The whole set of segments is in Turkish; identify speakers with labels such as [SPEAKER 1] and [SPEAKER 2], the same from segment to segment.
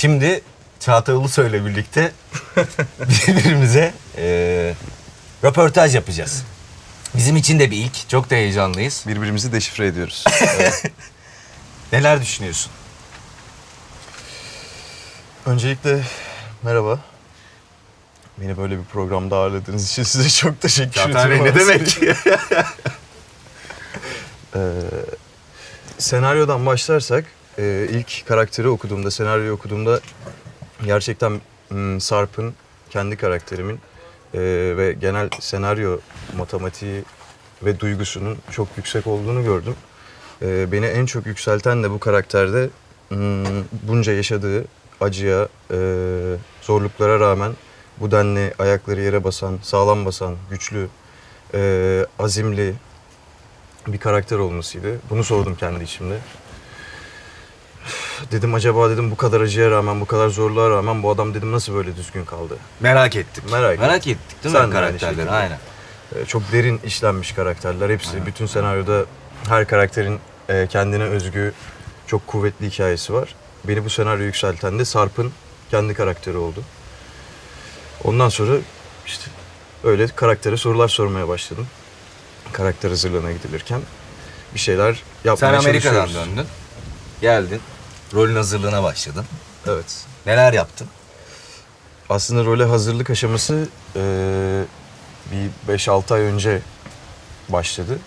[SPEAKER 1] Şimdi Çağatay Ulusoy ile birlikte birbirimize e, röportaj yapacağız. Bizim için de bir ilk. Çok da heyecanlıyız.
[SPEAKER 2] Birbirimizi deşifre ediyoruz.
[SPEAKER 1] Neler düşünüyorsun?
[SPEAKER 2] Öncelikle merhaba. Beni böyle bir programda ağırladığınız için size çok teşekkür
[SPEAKER 1] Çağatay Bey
[SPEAKER 2] ediyorum.
[SPEAKER 1] ne demek?
[SPEAKER 2] Ee, senaryodan başlarsak e, ilk karakteri okuduğumda, senaryoyu okuduğumda gerçekten hmm, Sarp'ın kendi karakterimin e, ve genel senaryo matematiği ve duygusunun çok yüksek olduğunu gördüm. E, beni en çok yükselten de bu karakterde hmm, bunca yaşadığı acıya, e, zorluklara rağmen bu denli ayakları yere basan, sağlam basan, güçlü, e, azimli, bir karakter olmasıydı. Bunu sordum kendi içimde. Dedim acaba dedim bu kadar acıya rağmen, bu kadar zorluğa rağmen bu adam dedim nasıl böyle düzgün kaldı?
[SPEAKER 1] Merak ettik.
[SPEAKER 2] Merak
[SPEAKER 1] Merak
[SPEAKER 2] ettim.
[SPEAKER 1] ettik değil
[SPEAKER 2] Sen
[SPEAKER 1] mi
[SPEAKER 2] de aynı
[SPEAKER 1] karakterleri?
[SPEAKER 2] şekilde.
[SPEAKER 1] Aynen.
[SPEAKER 2] Ee, çok derin işlenmiş karakterler. Hepsi, bütün senaryoda her karakterin e, kendine özgü çok kuvvetli hikayesi var. Beni bu senaryo yükselten de Sarp'ın kendi karakteri oldu. Ondan sonra işte öyle karaktere sorular sormaya başladım. Karakter hazırlığına gidilirken bir şeyler yapmaya
[SPEAKER 1] Sen Amerika'dan
[SPEAKER 2] çalışıyoruz.
[SPEAKER 1] döndün. Geldin. Rolün hazırlığına başladın.
[SPEAKER 2] Evet.
[SPEAKER 1] Neler yaptın?
[SPEAKER 2] Aslında role hazırlık aşaması e, bir 5-6 ay önce başladı.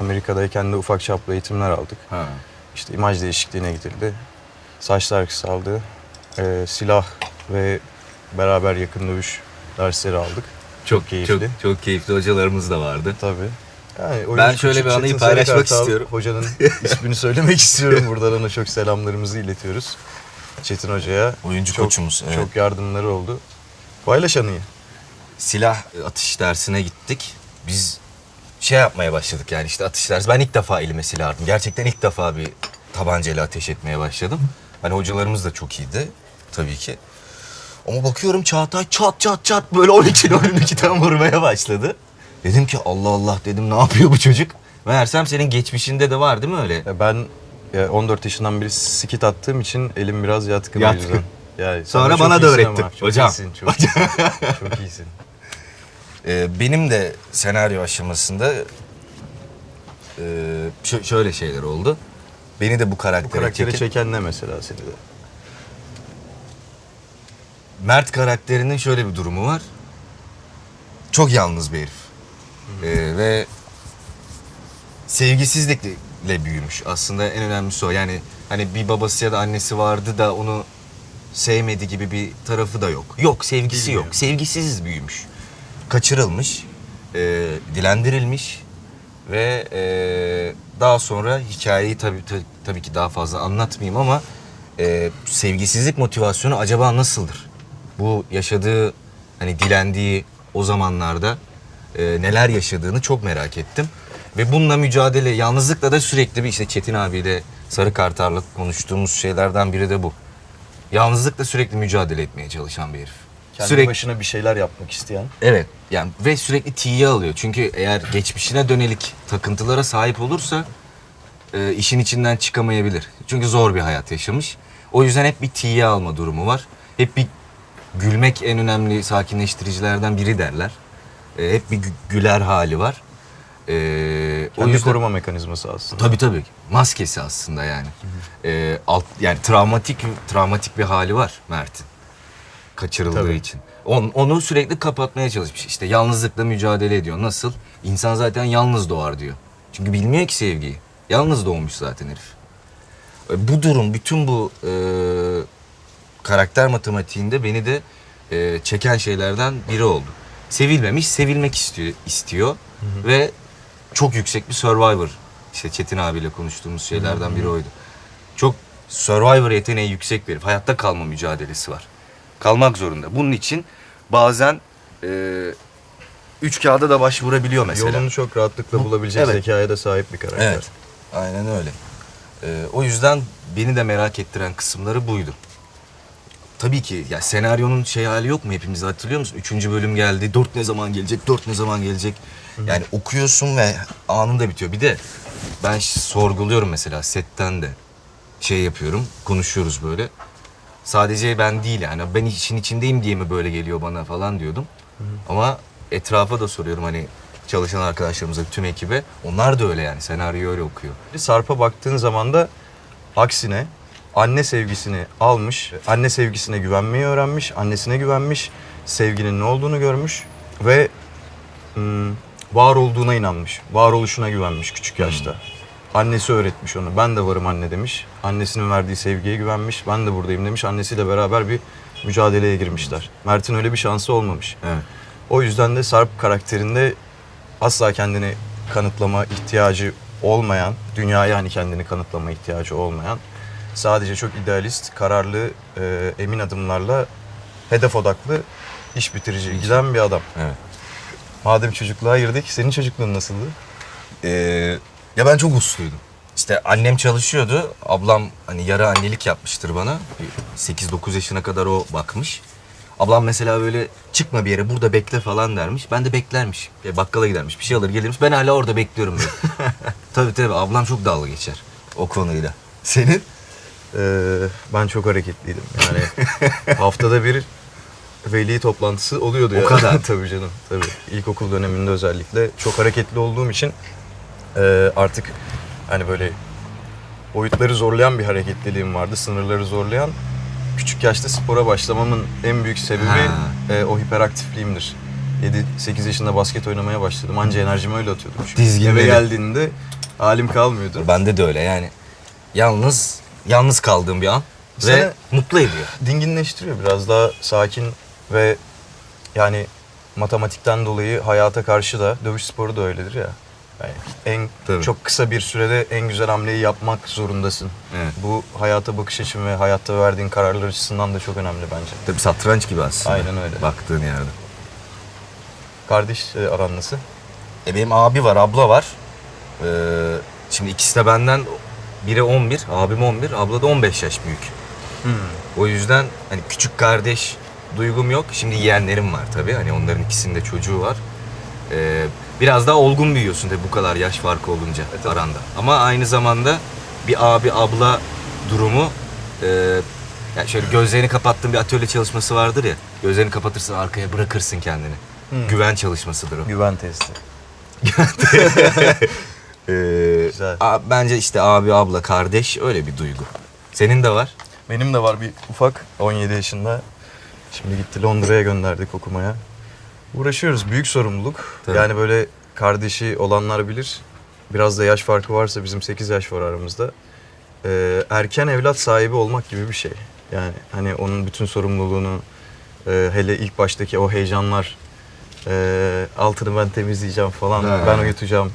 [SPEAKER 2] Amerika'dayken de ufak çaplı eğitimler aldık.
[SPEAKER 1] Ha.
[SPEAKER 2] İşte imaj değişikliğine gidildi. Saçlar kısaldı. E, silah ve beraber yakın dövüş dersleri aldık.
[SPEAKER 1] Çok
[SPEAKER 2] keyifli.
[SPEAKER 1] Çok, çok keyifli hocalarımız da vardı.
[SPEAKER 2] Tabii. Yani
[SPEAKER 1] Ben şöyle bir anıyı paylaşmak istiyorum.
[SPEAKER 2] Hocanın ismini söylemek istiyorum. Buradan ona çok selamlarımızı iletiyoruz. Çetin Hoca'ya.
[SPEAKER 1] Oyuncu
[SPEAKER 2] çok,
[SPEAKER 1] koçumuz, evet.
[SPEAKER 2] Çok yardımları oldu. Paylaş anıyı.
[SPEAKER 1] Silah atış dersine gittik. Biz şey yapmaya başladık yani işte atış dersi. Ben ilk defa elime silah aldım. Gerçekten ilk defa bir tabancayla ateş etmeye başladım. Hani hocalarımız da çok iyiydi tabii ki. Ama bakıyorum Çağatay çat çat çat böyle 12 12 tam vurmaya başladı. Dedim ki Allah Allah dedim ne yapıyor bu çocuk? Meğersem senin geçmişinde de var değil mi öyle?
[SPEAKER 2] Ya ben ya 14 yaşından beri skit attığım için elim biraz yatkın, o
[SPEAKER 1] Yatkın.
[SPEAKER 2] yüzden. Sen
[SPEAKER 1] Sonra
[SPEAKER 2] de çok
[SPEAKER 1] bana da
[SPEAKER 2] iyisin
[SPEAKER 1] öğrettin.
[SPEAKER 2] ama, Çok
[SPEAKER 1] Hocam.
[SPEAKER 2] iyisin, çok iyisin. çok iyisin.
[SPEAKER 1] Ee, benim de senaryo aşamasında e, şö- şöyle şeyler oldu. Beni de bu
[SPEAKER 2] Bu
[SPEAKER 1] karaktere,
[SPEAKER 2] karakteri
[SPEAKER 1] çeken-
[SPEAKER 2] çeken ne mesela seni de?
[SPEAKER 1] Mert karakterinin şöyle bir durumu var. Çok yalnız bir herif. Ee, ve sevgisizlikle büyümüş. Aslında en önemlisi o. Yani hani bir babası ya da annesi vardı da onu sevmedi gibi bir tarafı da yok. Yok, sevgisi
[SPEAKER 2] Bilmiyor.
[SPEAKER 1] yok. Sevgisiz büyümüş. Kaçırılmış, e, dilendirilmiş ve e, daha sonra hikayeyi tabii tabii, tabii ki daha fazla anlatmayayım ama e, sevgisizlik motivasyonu acaba nasıldır? Bu yaşadığı hani dilendiği o zamanlarda e, neler yaşadığını çok merak ettim. Ve bununla mücadele, yalnızlıkla da sürekli bir işte Çetin abiyle Sarı Kartar'la konuştuğumuz şeylerden biri de bu. Yalnızlıkla sürekli mücadele etmeye çalışan bir herif.
[SPEAKER 2] Kendi
[SPEAKER 1] sürekli
[SPEAKER 2] başına bir şeyler yapmak isteyen.
[SPEAKER 1] Evet yani ve sürekli tiye alıyor. Çünkü eğer geçmişine dönelik takıntılara sahip olursa e, işin içinden çıkamayabilir. Çünkü zor bir hayat yaşamış. O yüzden hep bir tiye alma durumu var. Hep bir gülmek en önemli sakinleştiricilerden biri derler. E, hep bir gü- güler hali var. E, o
[SPEAKER 2] Kendi
[SPEAKER 1] yüzden
[SPEAKER 2] koruma mekanizması aslında.
[SPEAKER 1] tabii tabii maskesi aslında yani. E, alt yani travmatik travmatik bir hali var Mert'in kaçırıldığı
[SPEAKER 2] Tabii.
[SPEAKER 1] için. On, onu sürekli kapatmaya çalışmış. İşte yalnızlıkla mücadele ediyor. Nasıl? İnsan zaten yalnız doğar diyor. Çünkü bilmiyor ki sevgiyi. Yalnız doğmuş zaten herif. E, Bu durum, bütün bu e, karakter matematiğinde beni de e, çeken şeylerden biri oldu. Sevilmemiş, sevilmek istiyor, istiyor ve çok yüksek bir survivor. İşte Çetin abiyle konuştuğumuz şeylerden biri oydu. Çok survivor yeteneği yüksek bir herif. Hayatta kalma mücadelesi var. Kalmak zorunda. Bunun için bazen e, üç kağıda da başvurabiliyor mesela.
[SPEAKER 2] Yolunu çok rahatlıkla bulabilecek
[SPEAKER 1] Evet.
[SPEAKER 2] zekaya da sahip bir karakter.
[SPEAKER 1] Evet. Aynen öyle. Ee, o yüzden beni de merak ettiren kısımları buydu. Tabii ki ya senaryonun şey hali yok mu hepimiz hatırlıyor musun? Üçüncü bölüm geldi. Dört ne zaman gelecek? Dört ne zaman gelecek? Yani okuyorsun ve anında bitiyor. Bir de ben ş- sorguluyorum mesela setten de şey yapıyorum. Konuşuyoruz böyle. sadece ben değil yani ben işin içindeyim diye mi böyle geliyor bana falan diyordum. Ama etrafa da soruyorum hani çalışan arkadaşlarımıza, tüm ekibe. Onlar da öyle yani senaryoyu öyle okuyor.
[SPEAKER 2] Sarp'a baktığın zaman da aksine anne sevgisini almış, anne sevgisine güvenmeyi öğrenmiş, annesine güvenmiş, sevginin ne olduğunu görmüş ve hmm, var olduğuna inanmış, varoluşuna güvenmiş küçük yaşta. Annesi öğretmiş onu. Ben de varım anne demiş. Annesinin verdiği sevgiye güvenmiş. Ben de buradayım demiş. Annesiyle beraber bir mücadeleye girmişler. Mert'in öyle bir şansı olmamış.
[SPEAKER 1] Evet.
[SPEAKER 2] O yüzden de Sarp karakterinde asla kendini kanıtlama ihtiyacı olmayan, dünyaya hani kendini kanıtlama ihtiyacı olmayan, sadece çok idealist, kararlı, e, emin adımlarla hedef odaklı, iş bitirici giden bir adam.
[SPEAKER 1] Evet.
[SPEAKER 2] Madem çocukluğa girdik, senin çocukluğun nasıldı?
[SPEAKER 1] Ee, ya ben çok usluydum. İşte annem çalışıyordu. Ablam hani yarı annelik yapmıştır bana. Bir 8-9 yaşına kadar o bakmış. Ablam mesela böyle çıkma bir yere burada bekle falan dermiş. Ben de beklermiş. Ya bakkala gidermiş. Bir şey alır gelirmiş. Ben hala orada bekliyorum böyle. tabii tabii ablam çok dalga geçer o konuyla. Senin?
[SPEAKER 2] Ee, ben çok hareketliydim. Yani haftada bir veli toplantısı oluyordu
[SPEAKER 1] O
[SPEAKER 2] ya.
[SPEAKER 1] kadar.
[SPEAKER 2] tabii canım. Tabii. İlkokul döneminde özellikle çok hareketli olduğum için e, artık hani böyle boyutları zorlayan bir hareketliliğim vardı. Sınırları zorlayan. Küçük yaşta spora başlamamın en büyük sebebi
[SPEAKER 1] Ha.
[SPEAKER 2] e, o hiperaktifliğimdir. 7-8 yaşında basket oynamaya başladım. Anca enerjimi öyle atıyordum. Çünkü
[SPEAKER 1] Dizginleri.
[SPEAKER 2] eve geldiğinde halim kalmıyordu.
[SPEAKER 1] Bende de öyle yani. Yalnız, yalnız kaldığım bir an. Ve
[SPEAKER 2] Seni-
[SPEAKER 1] mutlu ediyor.
[SPEAKER 2] dinginleştiriyor biraz daha sakin ve yani matematikten dolayı hayata karşı da dövüş sporu da öyledir ya. Yani en
[SPEAKER 1] Tabii.
[SPEAKER 2] çok kısa bir sürede en güzel hamleyi yapmak zorundasın.
[SPEAKER 1] Evet.
[SPEAKER 2] Bu hayata bakış açın ve hayatta verdiğin kararlar açısından da çok önemli bence.
[SPEAKER 1] Tabii satranç gibi aslında.
[SPEAKER 2] Aynen öyle.
[SPEAKER 1] Baktığın yerde.
[SPEAKER 2] Kardeş e, aran nasıl?
[SPEAKER 1] E benim abi var, abla var. Ee, şimdi ikisi de benden biri 11, abim 11, abla da 15 yaş büyük. O yüzden hani küçük kardeş duygum yok. Şimdi yeğenlerim var tabii. Hani onların ikisinin de çocuğu var. Ee, biraz daha olgun büyüyorsun tabii bu kadar yaş farkı olunca
[SPEAKER 2] tabii.
[SPEAKER 1] aranda. Ama aynı zamanda bir abi abla durumu e, yani şöyle gözlerini kapattığın bir atölye çalışması vardır ya. Gözlerini kapatırsın arkaya bırakırsın kendini.
[SPEAKER 2] Hmm.
[SPEAKER 1] Güven çalışmasıdır o.
[SPEAKER 2] Güven testi.
[SPEAKER 1] Ee,
[SPEAKER 2] Güzel.
[SPEAKER 1] a- bence işte abi, abla, kardeş öyle bir duygu. Senin de var.
[SPEAKER 2] Benim de var bir ufak 17 yaşında. Şimdi gitti Londra'ya gönderdik okumaya. Uğraşıyoruz. Büyük sorumluluk.
[SPEAKER 1] Tabii.
[SPEAKER 2] Yani böyle kardeşi olanlar bilir. Biraz da yaş farkı varsa bizim 8 yaş var aramızda. Ee, erken evlat sahibi olmak gibi bir şey. Yani hani onun bütün sorumluluğunu e, hele ilk baştaki o heyecanlar e, altını ben temizleyeceğim falan
[SPEAKER 1] Ha.
[SPEAKER 2] ben uyutacağım.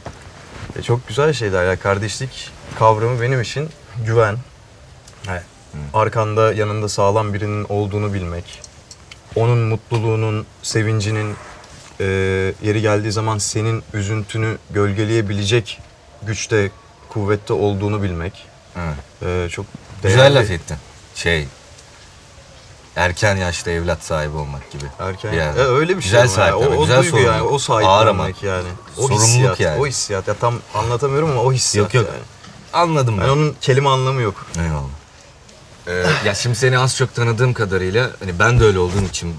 [SPEAKER 2] E, çok güzel şeyler ya kardeşlik kavramı benim için güven. Arkanda yanında sağlam birinin olduğunu bilmek. Onun mutluluğunun, sevincinin e, yeri geldiği zaman senin üzüntünü gölgeleyebilecek güçte, kuvvette olduğunu bilmek. E, çok
[SPEAKER 1] Güzel
[SPEAKER 2] değerli.
[SPEAKER 1] laf ettin. Şey, erken yaşta evlat sahibi olmak gibi.
[SPEAKER 2] Erken.
[SPEAKER 1] Bir yerde.
[SPEAKER 2] E, öyle bir
[SPEAKER 1] Güzel
[SPEAKER 2] şey ama ya.
[SPEAKER 1] sahiplenme,
[SPEAKER 2] O, o
[SPEAKER 1] güzel
[SPEAKER 2] duygu yani,
[SPEAKER 1] sorumluluk.
[SPEAKER 2] o
[SPEAKER 1] Ağır ama.
[SPEAKER 2] sahiplenmek yani. O
[SPEAKER 1] Sorumluluk
[SPEAKER 2] hissiyat,
[SPEAKER 1] yani.
[SPEAKER 2] o hissiyat. Ya tam anlatamıyorum ama o hissiyat
[SPEAKER 1] Yok yok.
[SPEAKER 2] yani.
[SPEAKER 1] Anladım ben.
[SPEAKER 2] Yani onun kelime anlamı yok.
[SPEAKER 1] Eyvallah. Ee, ya şimdi seni az çok tanıdığım kadarıyla hani ben de öyle olduğum için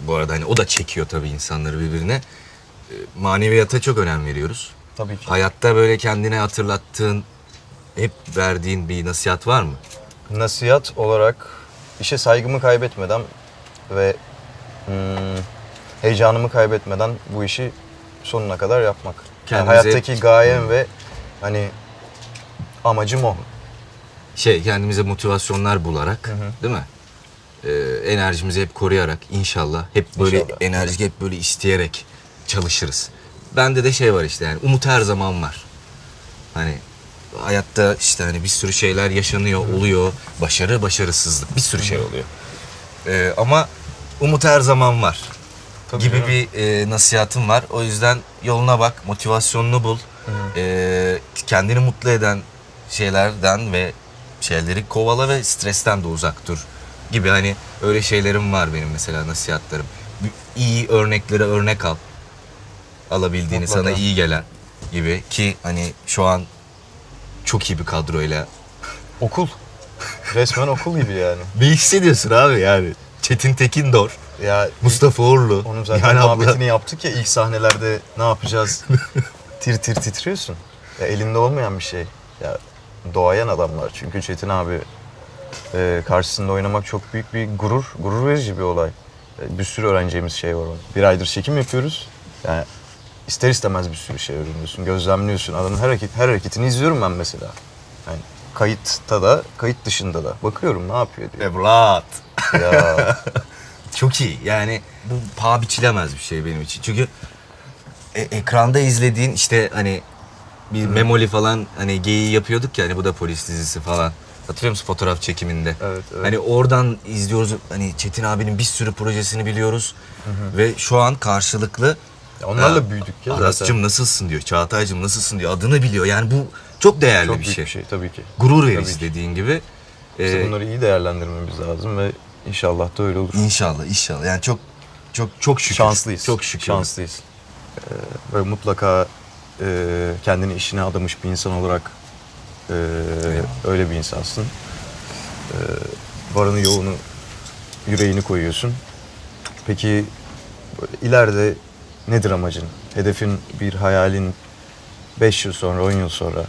[SPEAKER 1] bu arada hani o da çekiyor tabii insanları birbirine. Ee, maneviyata çok önem veriyoruz.
[SPEAKER 2] Tabii ki.
[SPEAKER 1] Hayatta böyle kendine hatırlattığın, hep verdiğin bir nasihat var mı?
[SPEAKER 2] Nasihat olarak işe saygımı kaybetmeden ve hmm, heyecanımı kaybetmeden bu işi sonuna kadar yapmak. Yani
[SPEAKER 1] Kendimize-
[SPEAKER 2] hayattaki gayem ve hani amacım o.
[SPEAKER 1] Şey kendimize motivasyonlar bularak değil mi? Ee, enerjimizi hep koruyarak inşallah hep böyle
[SPEAKER 2] İnşallah.
[SPEAKER 1] enerjik hep böyle isteyerek çalışırız. Bende de şey var işte yani umut her zaman var. Hani hayatta işte hani bir sürü şeyler yaşanıyor, oluyor. Başarı, başarısızlık bir sürü şey oluyor. Ee, ama umut her zaman var.
[SPEAKER 2] Tabii
[SPEAKER 1] gibi
[SPEAKER 2] canım.
[SPEAKER 1] bir e, nasihatım var. O yüzden yoluna bak, motivasyonunu bul. Ee, kendini mutlu eden şeylerden ve şeyleri kovala ve stresten de uzak dur gibi hani öyle şeylerim var benim mesela nasihatlarım. Bir- İyi örneklere örnek al. Alabildiğini
[SPEAKER 2] Mutlaka.
[SPEAKER 1] sana iyi gelen gibi ki hani şu an çok iyi bir kadroyla
[SPEAKER 2] Okul. Resmen okul gibi yani.
[SPEAKER 1] Ne hissediyorsun abi yani? Çetin Tekindor,
[SPEAKER 2] Ya
[SPEAKER 1] Mustafa Uğurlu.
[SPEAKER 2] Onun zaten
[SPEAKER 1] Yani abla-
[SPEAKER 2] muhabbetini yaptık ya ilk sahnelerde ne yapacağız? tir tir titriyorsun. Ya elinde olmayan bir şey. Ya doğayan adamlar. Çünkü Çetin abi e, karşısında oynamak çok büyük bir gurur, gurur verici bir olay. E, bir sürü öğreneceğimiz şey var onun. Bir aydır çekim yapıyoruz. Yani ister istemez bir sürü şey öğreniyorsun, gözlemliyorsun. Adamın her, hareket, her hareketini izliyorum ben mesela. Yani kayıtta da, kayıt dışında da. Bakıyorum ne yapıyor diye.
[SPEAKER 1] Evlat.
[SPEAKER 2] ya
[SPEAKER 1] Çok iyi. Yani bu paha biçilemez bir şey benim için. Çünkü e- ekranda izlediğin işte hani bir memoli falan hani geyiği yapıyorduk ya hani bu da polis dizisi falan. Hatırlıyor musun fotoğraf çekiminde?
[SPEAKER 2] Evet, evet.
[SPEAKER 1] Hani oradan izliyoruz hani Çetin abinin bir sürü projesini biliyoruz. Ve şu an karşılıklı
[SPEAKER 2] onlarla
[SPEAKER 1] Ha,
[SPEAKER 2] büyüdük ya zaten.
[SPEAKER 1] nasılsın diyor. Çağatay'cığım nasılsın diyor. Adını biliyor. Yani bu çok değerli
[SPEAKER 2] Çok
[SPEAKER 1] bir
[SPEAKER 2] büyük
[SPEAKER 1] şey.
[SPEAKER 2] bir şey tabii ki.
[SPEAKER 1] Gurur verici dediğin gibi.
[SPEAKER 2] İşte
[SPEAKER 1] Ee,
[SPEAKER 2] bunları iyi değerlendirmemiz lazım ve inşallah da öyle olur.
[SPEAKER 1] İnşallah inşallah. Yani çok çok çok şükür.
[SPEAKER 2] Şanslıyız.
[SPEAKER 1] Çok şükür.
[SPEAKER 2] Şanslıyız. Ee, böyle mutlaka e, kendini işine adamış bir insan olarak e, öyle bir insansın. E, varını yoğunu, yüreğini koyuyorsun. Peki böyle ileride nedir amacın? Hedefin, bir hayalin 5 yıl sonra, 10 yıl sonra